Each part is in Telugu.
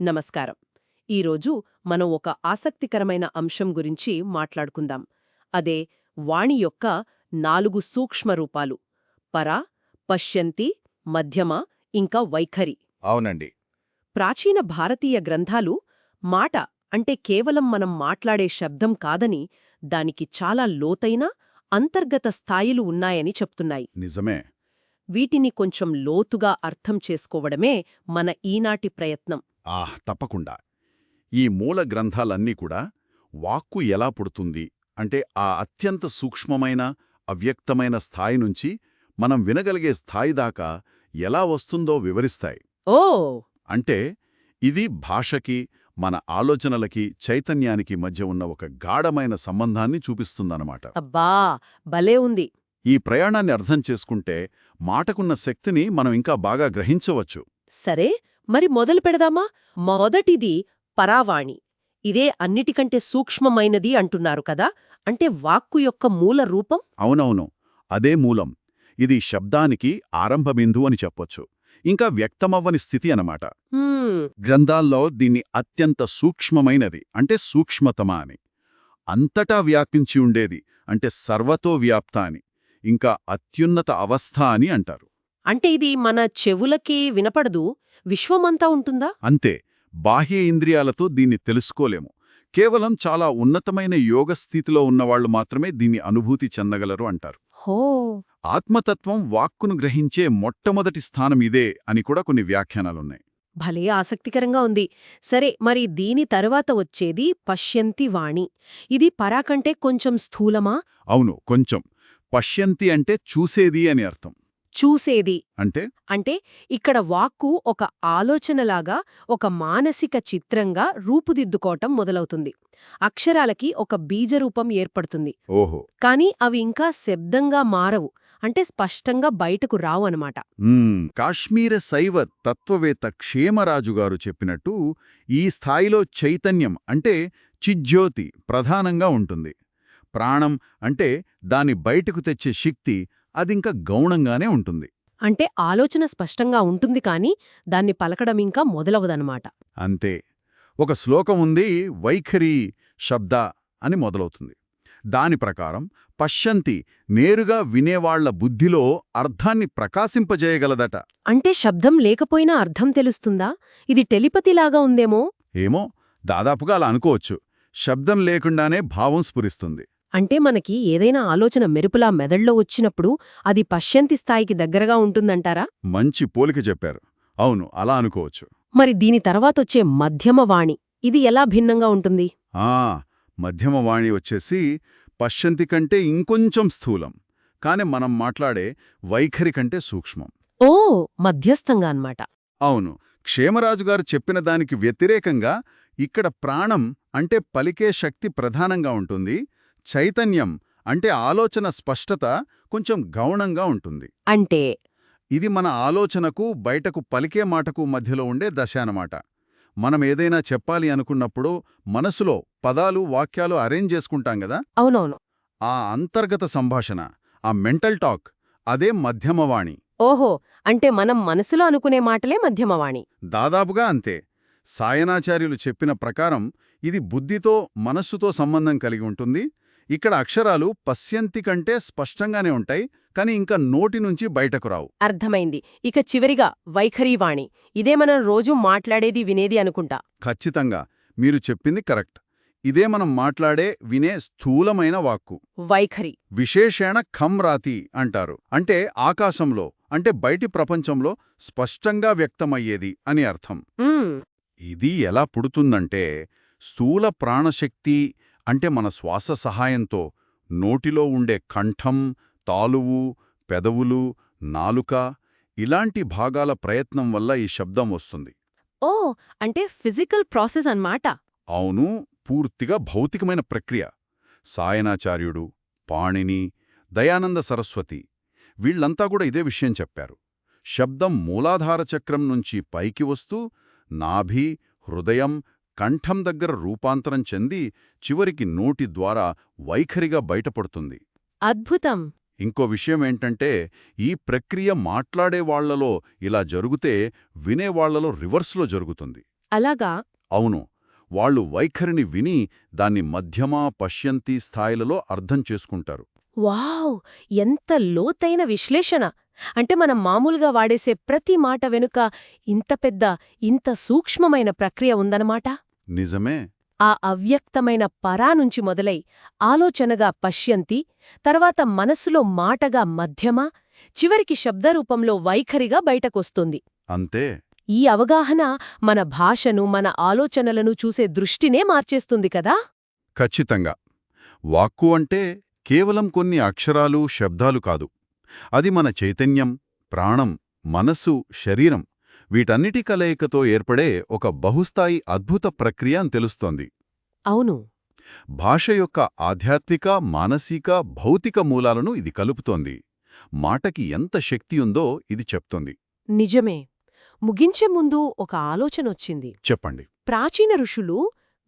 నమస్కారం. ఈరోజు మనం ఒక ఆసక్తికరమైన అంశం గురించి మాట్లాడుకుందాం. అదే వాణి యొక్క నాలుగు సూక్ష్మ రూపాలు. పర పశ్యంతి మధ్యమ ఇంకా వైఖరి. అవునండి. ప్రాచీన భారతీయ గ్రంథాలు మాట అంటే కేవలం మనం మాట్లాడే శబ్దం కాదని దానికి చాలా లోతైన అంతర్గత స్థాయిలు ఉన్నాయని చెప్తున్నాయి. నిజమే. వీటిని కొంచెం లోతుగా అర్థం చేసుకోవడమే మన ఈనాటి ప్రయత్నం. ఆహ్ తప్పకుండా. ఈ మూల గ్రంథాలన్నీ కూడా వాక్కు ఎలా పుడుతుంది అంటే ఆ అత్యంత సూక్ష్మమైన అవ్యక్తమైన స్థాయి నుంచి మనం వినగలిగే స్థాయి దాకా ఎలా వస్తుందో వివరిస్తాయి. ఓ! అంటే ఇది భాషకి మన ఆలోచనలకి చైతన్యానికి మధ్య ఉన్న ఒక గాఢమైన సంబంధాన్ని చూపిస్తుందన్నమాట. అబ్బా! భలే ఉంది. ఈ ప్రయాణాన్ని అర్థం చేసుకుంటే మాటకున్న శక్తిని మనం ఇంకా బాగా గ్రహించవచ్చు. సరే మరి మొదలు పెడదామా? మొదటిది పరావాణి. ఇదే అన్నిటికంటే సూక్ష్మమైనది అంటున్నారు కదా? అంటే వాక్కు యొక్క మూల రూపం? అవునవును. అదే మూలం. ఇది శబ్దానికి ఆరంభ బిందువు అని చెప్పొచ్చు. ఇంకా వ్యక్తమవ్వని స్థితి అన్నమాట. హ్మ్, గ్రంథాల్లో దీన్ని అత్యంత సూక్ష్మమైనది అంటే సూక్ష్మతమ అని. అంతటా వ్యాపించి ఉండేది అంటే సర్వతో వ్యాప్త అని ఇంకా అత్యున్నత అవస్థ అని అంటారు. అంటే ఇది మన చెవులకి వినపడదు విశ్వమంతా ఉంటుందా? అంతే. బాహ్య ఇంద్రియాలతో దీన్ని తెలుసుకోలేము. కేవలం చాలా ఉన్నతమైన యోగ స్థితిలో ఉన్నవాళ్ళు మాత్రమే దీన్ని అనుభూతి చెందగలరు అంటారు. హో! ఆత్మతత్వం వాక్కును గ్రహించే మొట్టమొదటి స్థానం ఇదే అని కూడా కొన్ని వ్యాఖ్యానాలున్నాయి. భలే ఆసక్తికరంగా ఉంది. సరే మరి దీని తరువాత వచ్చేది పశ్యంతి వాణి. ఇది పరాకంటే కొంచెం స్థూలమా? అవును కొంచెం. పశ్యంతి అంటే చూసేది అని అర్థం. చూసేది. అంటే? అంటే ఇక్కడ వాక్కు ఒక ఆలోచనలాగా ఒక మానసిక చిత్రంగా రూపుదిద్దుకోవటం మొదలవుతుంది. అక్షరాలకి ఒక బీజరూపం ఏర్పడుతుంది. ఓహో. కాని అవి ఇంకా శబ్దంగా మారవు. అంటే స్పష్టంగా బయటకు రావు అనమాట కాశ్మీర శైవ తత్వవేత్త క్షేమరాజు గారు చెప్పినట్టు ఈ స్థాయిలో చైతన్యం అంటే చిజ్యోతి ప్రధానంగా ఉంటుంది. ప్రాణం అంటే దాని బయటకు తెచ్చే శక్తి అదింక గౌణంగానే ఉంటుంది. అంటే ఆలోచన స్పష్టంగా ఉంటుంది కాని దాన్ని పలకడం ఇంకా మొదలవదనమాట అంతే. ఒక శ్లోకం ఉంది వైఖరి శబ్ద అని మొదలవుతుంది. దాని ప్రకారం పశ్యంతి నేరుగా వినేవాళ్ళ బుద్ధిలో అర్థాన్ని ప్రకాశింపజేయగలదట. అంటే శబ్దం లేకపోయినా అర్థం తెలుస్తుందా? ఇది టెలిపతిలాగా ఉందేమో? ఏమో దాదాపుగా అలా అనుకోవచ్చు. శబ్దం లేకుండానే భావం స్ఫురిస్తుంది. అంటే మనకి ఏదైనా ఆలోచన మెరుపులా మెదళ్ళో వచ్చినప్పుడు అది పశ్యంతి స్థాయికి దగ్గరగా ఉంటుందంటారా? మంచి పోలిక చెప్పారు. అవును అలా అనుకోవచ్చు. మరి దీని తర్వాతొచ్చే మధ్యమ వాణి ఇది ఎలా భిన్నంగా ఉంటుంది? ఆ మధ్యమ వాణి వచ్చేసి పశ్యంతి కంటే ఇంకొంచెం స్థూలం కాని మనం మాట్లాడే వైఖరి కంటే సూక్ష్మం. ఓ మధ్యస్థంగా అన్నమాట. అవును క్షేమరాజు గారు చెప్పిన దానికి వ్యతిరేకంగా ఇక్కడ ప్రాణం అంటే పలికే శక్తి ప్రధానంగా ఉంటుంది. చైతన్యం అంటే ఆలోచన స్పష్టత కొంచెం గౌణంగా ఉంటుంది. అంటే? ఇది మన ఆలోచనకు బయటకు పలికే మాటకు మధ్యలో ఉండే దశ అన్నమాట. మనం ఏదైనా చెప్పాలి అనుకున్నప్పుడు మనసులో పదాలు వాక్యాలు అరేంజ్ చేసుకుంటాం గదా అవునవును. ఆ అంతర్గత సంభాషణ ఆ మెంటల్ టాక్ అదే మధ్యమవాణి. ఓహో! అంటే మనం మనసులో అనుకునే మాటలే మధ్యమవాణి. దాదాపుగా అంతే. సాయనాచార్యులు చెప్పిన ప్రకారం ఇది బుద్ధితో మనస్సుతో సంబంధం కలిగి ఉంటుంది. ఇక్కడ అక్షరాలు పశ్యంతి కంటే స్పష్టంగానే ఉంటాయి కానీ ఇంకా నోటి నుంచి బయటకు రావు. అర్థమైంది. ఇక చివరిగా వైఖరీవాణి ఇదే మనం రోజూ మాట్లాడేది వినేది అనుకుంటా. ఖచ్చితంగా. మీరు చెప్పింది కరెక్ట్. ఇదే మనం మాట్లాడే వినే స్థూలమైన వాక్కు. వైఖరి. విశేషణ ఖం రాతి అంటారు. అంటే ఆకాశంలో అంటే బయటి ప్రపంచంలో స్పష్టంగా వ్యక్తమయ్యేది అని అర్థం. ఇది ఎలా పుడుతుందంటే స్థూల ప్రాణశక్తి అంటే మన శ్వాస సహాయంతో నోటిలో ఉండే కంఠం తాలువు పెదవులు నాలుక ఇలాంటి భాగాల ప్రయత్నం వల్ల ఈ శబ్దం వస్తుంది. ఓ అంటే ఫిజికల్ ప్రాసెస్ అన్నమాట. అవును పూర్తిగా భౌతికమైన ప్రక్రియ. సాయనాచార్యుడు పాణిని దయానంద సరస్వతి వీళ్ళంతా కూడా ఇదే విషయం చెప్పారు. శబ్దం మూలాధార చక్రం నుంచి పైకి వస్తూ నాభి హృదయం కంఠం దగ్గర రూపాంతరం చెంది చివరికి నోటి ద్వారా వైఖరిగా బయటపడుతుంది. అద్భుతం! ఇంకో విషయం ఏంటంటే ఈ ప్రక్రియ మాట్లాడే వాళ్ళలో ఇలా జరిగితే వినేవాళ్ళలో రివర్స్లో జరుగుతుంది. అలాగా? అవును. వాళ్ళు వైఖరిని విని దాన్ని మధ్యమా పశ్యంతి స్థాయిలలో అర్థం చేసుకుంటారు. వావ్! ఎంత లోతైన విశ్లేషణ! అంటే మనం మామూలుగా వాడేసే ప్రతి మాట వెనుక ఇంత పెద్ద ఇంత సూక్ష్మమైన ప్రక్రియ ఉందన్నమాట? నిజమే. ఆ అవ్యక్తమైన పరా నుంచి మొదలై ఆలోచనగా పశ్యంతి తర్వాత మనసులో మాటగా మధ్యమ చివరికి శబ్దరూపంలో వైఖరిగా బయటకొస్తుంది. అంతే. ఈ అవగాహన మన భాషను మన ఆలోచనలను చూసే దృష్టినే మార్చేస్తుంది కదా? ఖచ్చితంగా. వాక్కు అంటే కేవలం కొన్ని అక్షరాలు శబ్దాలు కాదు. అది మన చైతన్యం ప్రాణం మనస్సు శరీరం. వీటన్నిటి కలయికతో ఏర్పడే ఒక బహుస్థాయి అద్భుత ప్రక్రియ అని తెలుస్తోంది. అవును. భాష యొక్క ఆధ్యాత్మిక మానసిక భౌతిక మూలాలను ఇది కలుపుతోంది. మాటకి ఎంత శక్తి ఉందో ఇది చెప్తోంది. నిజమే. ముగించే ముందు ఒక ఆలోచనొచ్చింది చెప్పండి. ప్రాచీన ఋషులు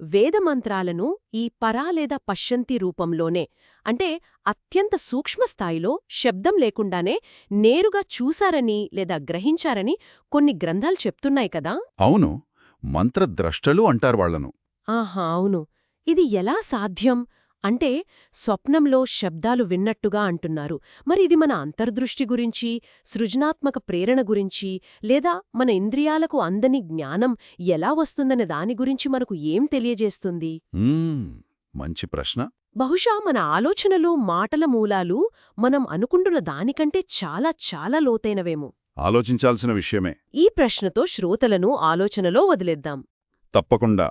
వేదమంత్రాలను ఈ పరా లేదా పశ్యంతి రూపంలోనే అంటే అత్యంత సూక్ష్మ స్థాయిలో శబ్దం లేకుండానే నేరుగా చూశారని లేదా గ్రహించారని కొన్ని గ్రంథాలు చెప్తున్నాయి కదా? అవును. మంత్రద్రష్టలు అంటారు వాళ్ళను ఆహా అవును. ఇది ఎలా సాధ్యం? అంటే స్వప్నంలో శబ్దాలు విన్నట్టుగా అంటున్నారు. మరి ఇది మన అంతర్దృష్టి గురించి సృజనాత్మక ప్రేరణ గురించి లేదా మన ఇంద్రియాలకు అందని జ్ఞానం ఎలా వస్తుందనే దాని గురించి మనకు ఏం తెలియజేస్తుంది? మంచి ప్రశ్న. బహుశా మన ఆలోచనలు మాటల మూలాలు మనం అనుకుంటున్న దానికంటే చాలా చాలా లోతైనవేమో. ఆలోచించాల్సిన విషయమే. ఈ ప్రశ్నతో శ్రోతలను ఆలోచనలో వదిలేద్దాం. తప్పకుండా.